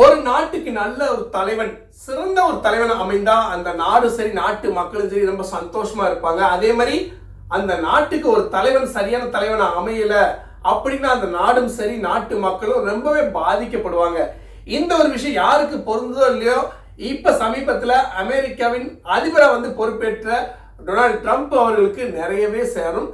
ஒரு நாட்டுக்கு நல்ல ஒரு தலைவன் சிறந்த ஒரு தலைவன் அமைந்தா அந்த நாடு சரி நாட்டு மக்களும் சரி ரொம்ப சந்தோஷமா இருப்பாங்க. அதே மாதிரி அந்த நாட்டுக்கு ஒரு தலைவன் சரியான தலைவன் அமையல அப்படின்னா அந்த நாடும் சரி நாட்டு மக்களும் ரொம்பவே பாதிக்கப்படுவாங்க. இந்த ஒரு விஷயம் யாருக்கு பொருந்ததோ இல்லையோ இப்ப சமீபத்துல அமெரிக்காவின் அதிபரை வந்து பொறுப்பேற்ற டொனால்ட் ட்ரம்ப் அவர்களுக்கு நிறையவே சேரும்.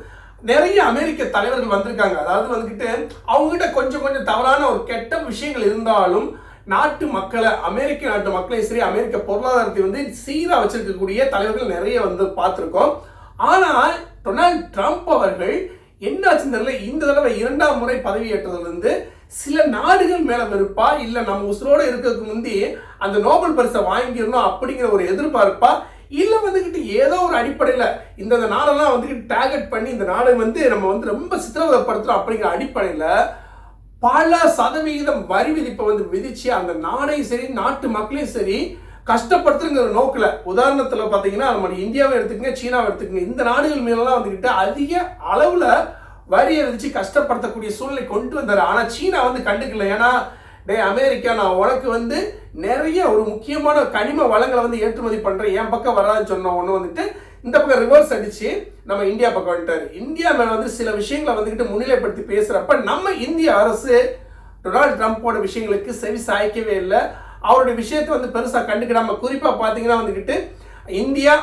நிறைய அமெரிக்க தலைவர்கள் வந்திருக்காங்க. அதாவது வந்துக்கிட்டு அவங்ககிட்ட கொஞ்சம் கொஞ்சம் தவறான ஒரு கெட்ட விஷயங்கள் இருந்தாலும் நாட்டு மக்களை அமெரிக்க நாட்டு மக்களையும் சரி அமெரிக்க பொருளாதாரத்தை வந்து சீராக வச்சிருக்கக்கூடிய தலைவர்கள் நிறைய வந்து பார்த்துருக்கோம். ஆனால் டொனால்ட் ட்ரம்ப் அவர்கள் என்னாச்சுன்னு தெரியல இந்த தடவை இரண்டாம் முறை பதவியேற்றதுலேருந்து சில நாடுகள் மேலே வெறுப்பா இல்லை நம்ம உசுரோடு இருக்கிறதுக்கு முந்தி அந்த நோபல் பரிசை வாங்கிடணும் அப்படிங்கிற ஒரு எதிர்பார்ப்பா இல்லை வந்துக்கிட்டு ஏதோ ஒரு அடிப்படையில் இந்த நாடெல்லாம் வந்துக்கிட்டு டார்கெட் பண்ணி இந்த நாடு வந்து நம்ம வந்து ரொம்ப சித்திரவதைப்படுத்துறோம் அப்படிங்கிற அடிப்படையில் பல சதவிகிதம் வரி விதிப்பை வந்து விதிச்சு அந்த நாடையும் சரி நாட்டு மக்களையும் சரி கஷ்டப்படுத்துங்கிற நோக்கில். உதாரணத்தில் பார்த்தீங்கன்னா நம்ம இந்தியாவை எடுத்துக்கங்க சீனாவை எடுத்துக்கங்க இந்த நாடுகள் மேலெல்லாம் வந்துக்கிட்டு அதிக அளவில் வரியை விதிச்சு கஷ்டப்படுத்தக்கூடிய சூழ்நிலை கொண்டு வந்தார். ஆனால் சீனா வந்து கண்டுக்கல. ஏன்னா டே அமெரிக்கா நான் உனக்கு வந்து நிறைய ஒரு முக்கியமான கனிம வளங்களை வந்து ஏற்றுமதி பண்ணுறேன் என் பக்கம் வராதுன்னு சொன்ன ஒன்று வந்துட்டு இந்த பக்கம் ரிவர்ஸ் அடிச்சு நம்ம இந்தியா பக்கம் வந்துட்டார். இந்தியா மேலே வந்து சில விஷயங்களை வந்துக்கிட்டு முன்னிலைப்படுத்தி பேசுகிறப்ப நம்ம இந்திய அரசு டொனால்ட் ட்ரம்ப்போட விஷயங்களுக்கு செவி சாய்க்கவே இல்லை. அவருடைய விஷயத்தை வந்து பெருசாக கண்டுக்கிடாம குறிப்பாக பார்த்தீங்கன்னா வந்துக்கிட்டு இந்தியா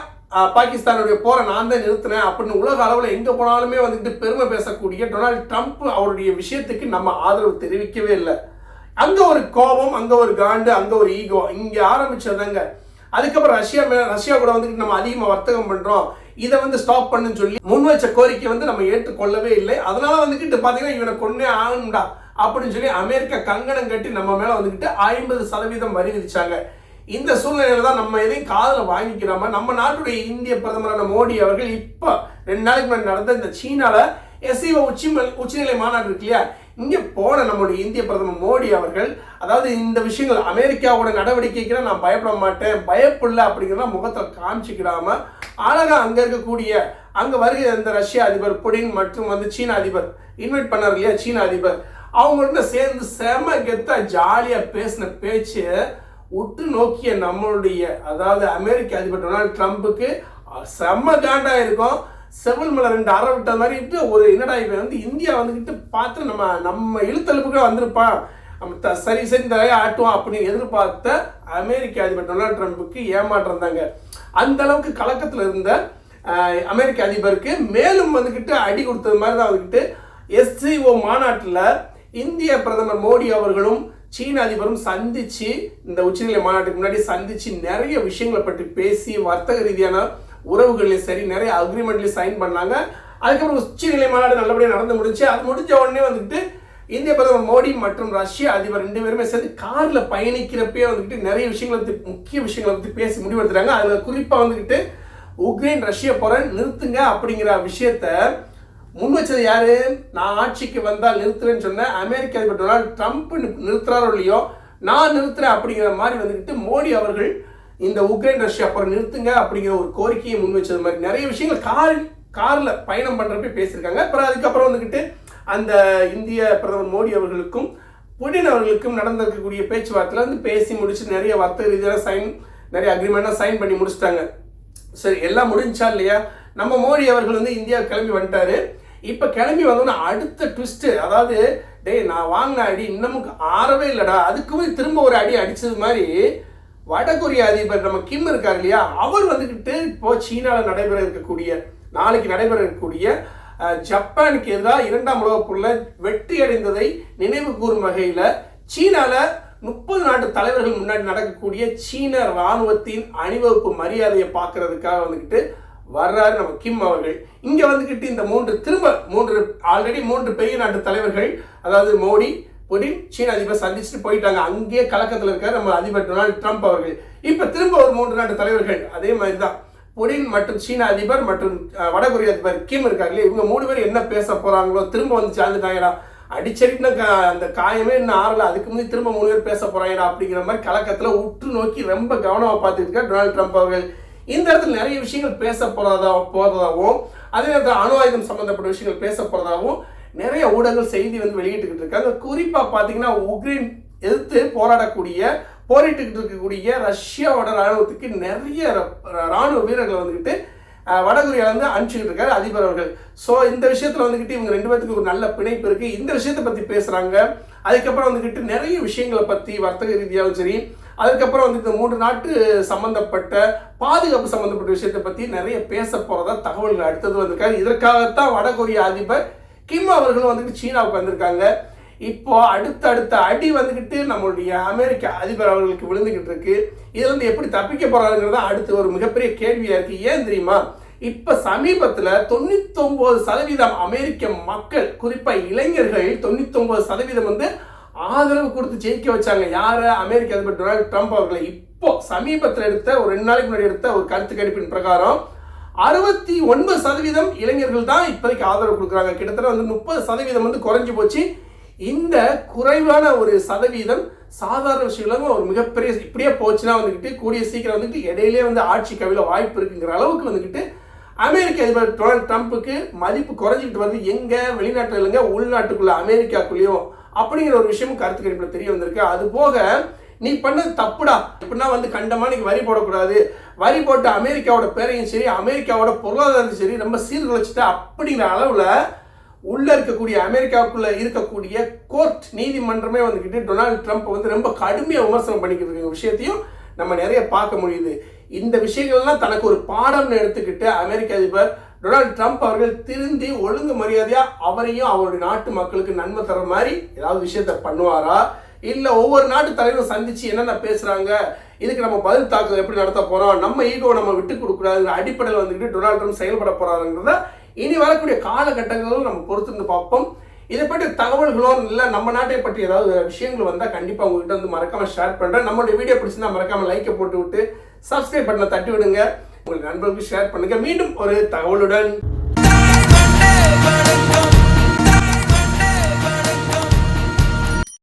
பாகிஸ்தானுடைய போரை நான் தான் நிறுத்தினேன் அப்படின்னு உலக அளவில் எங்கே போனாலுமே வந்துக்கிட்டு பெருமை பேசக்கூடிய டொனால்ட் ட்ரம்ப் அவருடைய விஷயத்துக்கு நம்ம ஆதரவு தெரிவிக்கவே இல்லை. அங்கே ஒரு கோபம் அங்கே ஒரு காண்டு அங்கே ஒரு ஈகோ இங்கே ஆரம்பிச்சதாங்க அதுக்கப்புறம் ரஷ்யா மேலே ரஷ்யா கூட வந்துட்டு நம்ம அதிகமாக வர்த்தகம் பண்ணுறோம் இதை வந்து ஸ்டாப் பண்ணுன்னு சொல்லி முன் வச்ச கோரிக்கை வந்து நம்ம ஏற்றுக்கொள்ளவே இல்லை. அதனால வந்துக்கிட்டு பாத்தீங்கன்னா இவனை கொன்னே ஆகணும்டா அப்படின்னு சொல்லி அமெரிக்கா கங்கணம் கட்டி நம்ம மேல வந்துக்கிட்டு ஐம்பது சதவீதம் வரி விதிச்சாங்க. இந்த சூழ்நிலையில தான் நம்ம எதையும் காதில் வாங்கிக்கிறாம நம்ம நாட்டுடைய இந்திய பிரதமரான மோடி அவர்கள் இப்போ ரெண்டு நாளைக்கு முன்னாடி நடந்த இந்த சீனால எஸ்இஓ உச்சி உச்சிநிலை மாநாடு இருக்கு இல்லையா? இங்கே போன நம்முடைய இந்திய பிரதமர் மோடி அவர்கள் அதாவது இந்த விஷயங்கள் அமெரிக்காவோட நடவடிக்கைக்கு நான் பயப்பட மாட்டேன் பயப்படல அப்படிங்கிறத முகத்தை காமிச்சிக்கிறாம அழகாக அங்கே இருக்கக்கூடிய அங்கே வருகிற இந்த ரஷ்ய அதிபர் புடின் மற்றும் வந்து சீன அதிபர் இன்வைட் பண்ணார் இல்லையா சீன அதிபர். அவங்கள்ட்ட சேர்ந்து செம கெத்தா ஜாலியாக பேசின பேச்சு உற்று நோக்கிய நம்மளுடைய அதாவது அமெரிக்க அதிபர் டொனால்ட் ட்ரம்ப்புக்கு செம்ம காண்டாக இருக்கும். செவல் மலை ரெண்டு அற விட்ட மாதிரி ஒரு என்னடா இவன் வந்து இந்தியா வந்துக்கிட்டு பார்த்து நம்ம நம்ம இழுத்தலுப்புக்கு வந்திருப்பான். சரி சரி தலையை ஆட்டுவோம் அப்படின்னு எதிர்பார்த்த அமெரிக்க அதிபர் டொனால்ட் ட்ரம்ப்புக்கு ஏமாற்றம் தாங்க. அந்த அளவுக்கு கலக்கத்தில் இருந்த அமெரிக்க அதிபருக்கு மேலும் வந்துக்கிட்டு அடி கொடுத்தது மாதிரி தான் வந்துக்கிட்டு எஸ்சிஓ மாநாட்டில் இந்திய பிரதமர் மோடி அவர்களும் சீன அதிபரும் சந்திச்சு இந்த உச்சநிலை மாநாட்டுக்கு முன்னாடி சந்திச்சு நிறைய விஷயங்களை பற்றி பேசி வர்த்தக ரீதியான உறவுகள்லையும் சரி நிறைய அக்ரிமெண்ட்லையும் சைன் பண்ணாங்க. அதுக்கப்புறம் உச்சநிலை மாநாடு நல்லபடியாக நடந்து முடிஞ்சு அது முடிஞ்ச உடனே வந்துட்டு இந்திய பிரதமர் மோடி மற்றும் ரஷ்ய அதிபர் ரெண்டு பேருமே சேர்ந்து காரில் பயணிக்கிறப்பே வந்துட்டு நிறைய விஷயங்களை பற்றி முக்கிய விஷயங்களை பற்றி பேசி முடிவெடுத்துறாங்க அதில் குறிப்பாக வந்துக்கிட்டு உக்ரைன் ரஷ்ய போகிற நிறுத்துங்க அப்படிங்கிற விஷயத்த முன் வச்சது யாரு? நான் ஆட்சிக்கு வந்தால் நிறுத்துறேன்னு சொன்ன அமெரிக்க அதிபர் டொனால்ட் ட்ரம்ப் நிறுத்துறாரோ இல்லையோ? நான் நிறுத்துறேன் அப்படிங்கிற மாதிரி வந்துக்கிட்டு மோடி அவர்கள் இந்த உக்ரைன் ரஷ்யா போகிற நிறுத்துங்க அப்படிங்கிற ஒரு கோரிக்கையை முன் வச்சது மாதிரி நிறைய விஷயங்கள் கார் காரில் பயணம் பண்ணுறப்ப பேசியிருக்காங்க. அப்புறம் அதுக்கப்புறம் வந்துக்கிட்டு அந்த இந்திய பிரதமர் மோடி அவர்களுக்கும் புடின் அவர்களுக்கும் நடந்திருக்கக்கூடிய பேச்சுவார்த்தையில் வந்து பேசி முடிச்சு நிறைய வர்த்தக ரீதியான சைன் நிறைய அக்ரிமெண்ட்டாக சைன் பண்ணி முடிச்சிட்டாங்க. சரி எல்லாம் முடிஞ்சா இல்லையா? நம்ம மோடி அவர்கள் வந்து இந்தியா கிளம்பி வந்துட்டாரு. இப்போ கிளம்பி வந்தோன்னா அடுத்த ட்விஸ்ட்டு அதாவது டேய் நான் வாங்கின அடி இன்னமும் ஆறவே இல்லைடா. அதுக்குமே திரும்ப ஒரு அடி அடித்தது மாதிரி வடகொரிய அதிபர் நம்ம கிம் இருக்கார் இல்லையா? அவர் வந்துக்கிட்டு இப்போ சீனாவில் நடைபெற இருக்கக்கூடிய நாளைக்கு நடைபெற இருக்கக்கூடிய ஜப்பானுக்கு எதிராக இரண்டாம் உலகப் போரில் வெற்றி அடைந்ததை நினைவு கூறும் வகையில் சீனால முப்பது நாட்டு தலைவர்கள் முன்னாடி நடக்கக்கூடிய சீன ராணுவத்தின் அணிவகுப்பு மரியாதையை பார்க்கறதுக்காக வந்துக்கிட்டு வர்றாரு நம்ம கிம் அவர்கள். இங்க வந்துக்கிட்டு இந்த மூன்று திரும்ப மூன்று ஆல்ரெடி மூன்று பெரிய நாட்டு தலைவர்கள் அதாவது மோடி புடின் சீன அதிபர் சந்திச்சுட்டு போயிட்டாங்க. அங்கேயே கலக்கத்தில் இருக்கார் நம்ம அதிபர் டொனால்டு ட்ரம்ப் அவர்கள். இப்போ திரும்ப ஒரு மூன்று நாட்டு தலைவர்கள் அதே மாதிரி தான் புடின் மற்றும் சீன அதிபர் மற்றும் வடகொரிய அதிபர் கிம் இருக்காங்களே இவங்க மூணு பேர் என்ன பேச போறாங்களோ திரும்ப வந்து சேர்ந்துட்டாங்கடா அடிச்சடின அந்த காயமே இன்னும் ஆறல அதுக்கு முன்னாடி திரும்ப மூணு பேர் பேச போறாங்கடா அப்படிங்கிற மாதிரி கலக்கத்துல உற்று நோக்கி ரொம்ப கவனமா பார்த்துட்டு இருக்கார் டொனால்ட் ட்ரம்ப் அவர்கள். இந்த இடத்துல நிறைய விஷயங்கள் பேச போறதா போறதாகவும் அதே நேரத்தில் அணு ஆயுதம் சம்பந்தப்பட்ட விஷயங்கள் பேச போறதாகவும் நிறைய ஊடகங்கள் செய்தி வந்து வெளியிட்டுக்கிட்டு இருக்காங்க. குறிப்பா பாத்தீங்கன்னா உக்ரைன் எதிர்த்து போராடக்கூடிய போரிட்டுக்கிட்டு இருக்கக்கூடிய ரஷ்யாவோட ராணுவத்துக்கு நிறைய ர- ராணுவ வீரர்கள் வந்துக்கிட்டு அஹ், வடகொரியால வந்து அனுப்பிச்சுக்கிட்டு இருக்காரு அதிபர் அவர்கள். ஸோ இந்த விஷயத்தில் வந்துக்கிட்டு இவங்க ரெண்டு பேர்த்துக்கு ஒரு நல்ல பிணைப்பு இருக்குது இந்த விஷயத்தை பற்றி பேசுகிறாங்க அதுக்கப்புறம் வந்துக்கிட்டு நிறைய விஷயங்களை பற்றி வர்த்தக ரீதியாகவும் சரி அதுக்கப்புறம் வந்து இந்த மூன்று நாட்டு சம்மந்தப்பட்ட பாதுகாப்பு சம்மந்தப்பட்ட விஷயத்தை பற்றி நிறைய பேச போகிறதா தகவல்கள் அடுத்தது வந்திருக்காரு இதற்காகத்தான் வடகொரிய அதிபர் கிம் அவர்களும் வந்துட்டு சீனாவுக்கு வந்திருக்காங்க. இப்போ அடுத்தடுத்த அடி வந்துக்கிட்டு நம்மளுடைய அமெரிக்க அதிபர் அவர்களுக்கு விழுந்துகிட்டு இருக்கு. இதுல இருந்து எப்படி தப்பிக்க போறாங்கிறது அடுத்து ஒரு மிகப்பெரிய கேள்வியா இருக்கு. ஏன் தெரியுமா? இப்ப சமீபத்துல தொண்ணூத்தொன்பது சதவீதம் அமெரிக்க மக்கள் குறிப்பா இளைஞர்கள் தொண்ணூத்தொன்பது சதவீதம் வந்து ஆதரவு கொடுத்து ஜெயிக்க வச்சாங்க. யாரு? அமெரிக்க அதிபர் டொனால்டு ட்ரம்ப் அவர்களை. இப்போ சமீபத்தில் எடுத்த ஒரு ரெண்டு நாளைக்கு முன்னாடி எடுத்த ஒரு கருத்து கணிப்பின் பிரகாரம் அறுபத்தி ஒன்பது சதவீதம் இளைஞர்கள் தான் இப்போதைக்கு ஆதரவு கொடுக்குறாங்க. கிட்டத்தட்ட வந்து முப்பது சதவீதம் வந்து குறைஞ்சி போச்சு. இந்த குறைவான ஒரு சதவீதம் சாதாரண விஷயங்களும் ஒரு மிகப்பெரிய இப்படியே போச்சுன்னா வந்துக்கிட்டு கூடிய சீக்கிரம் வந்துட்டு இடையிலே வந்து ஆட்சி கவிழ வாய்ப்பு இருக்குங்கிற அளவுக்கு வந்துக்கிட்டு அமெரிக்க அதிபர் டொனால்ட் ட்ரம்ப்புக்கு மதிப்பு குறைஞ்சிக்கிட்டு வருது. எங்கே வெளிநாட்டில் இல்லைங்க உள்நாட்டுக்குள்ளே அமெரிக்காக்குள்ளேயும் அப்படிங்கிற ஒரு விஷயமும் கருத்து கணிப்பில் தெரிய வந்திருக்கு. அது போக நீ பண்ணது தப்புடா. எப்படின்னா வந்து கண்டமா நீங்க வரி போடக்கூடாது. வரி போட்டு அமெரிக்காவோட பேரையும் சரி அமெரிக்காவோட பொருளாதாரத்தையும் சரி ரொம்ப சீர்குலைச்சிட்ட அப்படிங்கிற அளவில் உள்ளே இருக்கக்கூடிய அமெரிக்காவுக்குள்ளே இருக்கக்கூடிய கோர்ட் நீதிமன்றமே வந்துக்கிட்டு டொனால்டு ட்ரம்ப் வந்து ரொம்ப கடுமையாக விமர்சனம் பண்ணிக்கிட்டு இருக்க விஷயத்தையும் நம்ம நிறைய பார்க்க முடியுது. இந்த விஷயங்கள்லாம் தனக்கு ஒரு பாடம்னு எடுத்துக்கிட்டு அமெரிக்க அதிபர் டொனால்டு ட்ரம்ப் அவர்கள் திருந்தி ஒழுங்கு மரியாதையாக அவரையும் அவருடைய நாட்டு மக்களுக்கு நன்மை தர மாதிரி ஏதாவது விஷயத்த பண்ணுவாரா? இல்லை ஒவ்வொரு நாட்டு தலைவரும் சந்தித்து என்னென்ன பேசுகிறாங்க இதுக்கு நம்ம பதில் தாக்குதல் எப்படி நடத்த போகிறோம் நம்ம ஈகோ நம்ம விட்டு கொடுக்கூடாதுங்கிற அடிப்படையில் வந்துக்கிட்டு டொனால்டு ட்ரம்ப் செயல்பட போகிறாருங்கிறத இனி வரக்கூடிய காலகட்டங்களும் நம்ம பொறுத்திருந்து பார்ப்போம். இதை பற்றி தகவல்களோ இல்லை நம்ம நாட்டை பற்றி ஏதாவது விஷயங்கள் வந்தால் கண்டிப்பாக உங்ககிட்ட வந்து மறக்காமல் ஷேர் பண்ணுறேன் நம்மளுடைய வீடியோ பிடிச்சிருந்தா மறக்காமல் லைக்கை போட்டு விட்டு சப்ஸ்கிரைப் பட்டனை தட்டி விடுங்க. உங்கள் நண்பர்களுக்கு ஷேர் பண்ணுங்கள் மீண்டும் ஒரு தகவலுடன்.